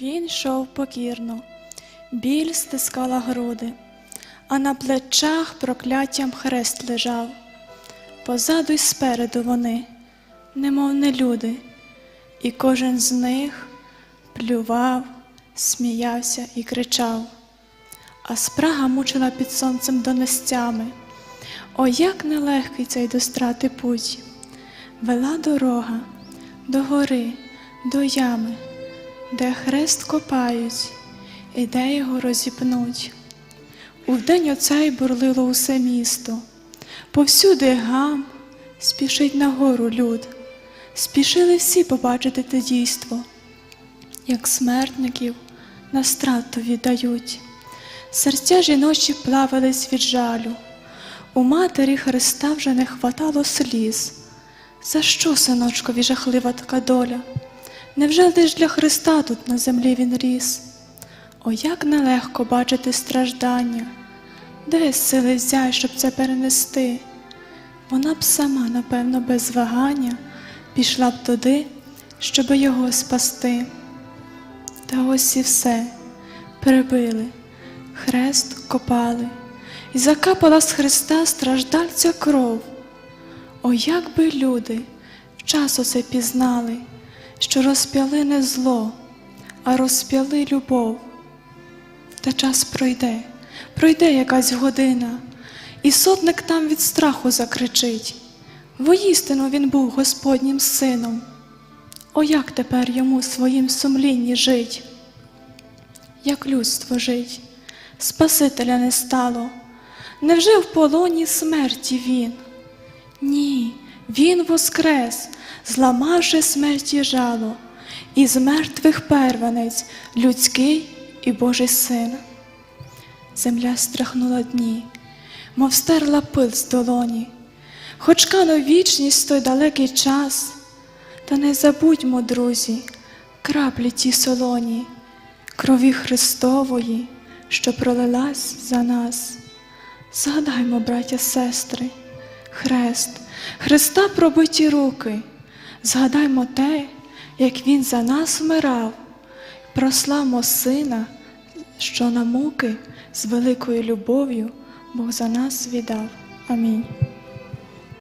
Він йшов покірно, біль стискала груди, а на плечах прокляттям хрест лежав. Позаду й спереду вони, немов не люди, і кожен з них плював, сміявся і кричав, а спрага мучила під сонцем донестями. О, як нелегкий цей до страти путь, вела дорога до гори, до ями, де хрест копають, і де його розіпнуть. Увдень оцей бурлило усе місто, повсюди гам, спішить на гору люд, спішили всі побачити те дійство, як смертників на страту віддають. Серця жіночі плавились від жалю, у матері Христа вже не хватало сліз. За що, синочкові, жахлива така доля? Невже лиш для Христа тут на землі він ріс? О, як нелегко бачити страждання, де сили взяй, щоб це перенести? Вона б сама, напевно, без вагання пішла б туди, щоби його спасти. Та ось і все перебили, хрест копали, і закапала з Христа страждальця кров. О, як би люди вчасно це пізнали, що розп'яли не зло, а розп'яли любов. Та час пройде, пройде якась година, і сотник там від страху закричить. Воістину він був Господнім сином. О, як тепер йому своїм сумлінні жить? Як людство жить, Спасителя не стало. Невже в полоні смерті він? Ні, він воскрес, зламавши смерті жало, і з мертвих первенець людський і Божий син. Земля страхнула дні, мов стерла пил з долоні, хоч канув вічність той далекий час, та не забудьмо, друзі, краплі ті солоні, крові Христової, що пролилась за нас. Згадаймо, браття, сестри, хрест, Христа пробиті руки, згадаймо те, як Він за нас вмирав, прославмо Сина, що на муки з великою любов'ю Бог за нас віддав. Амінь.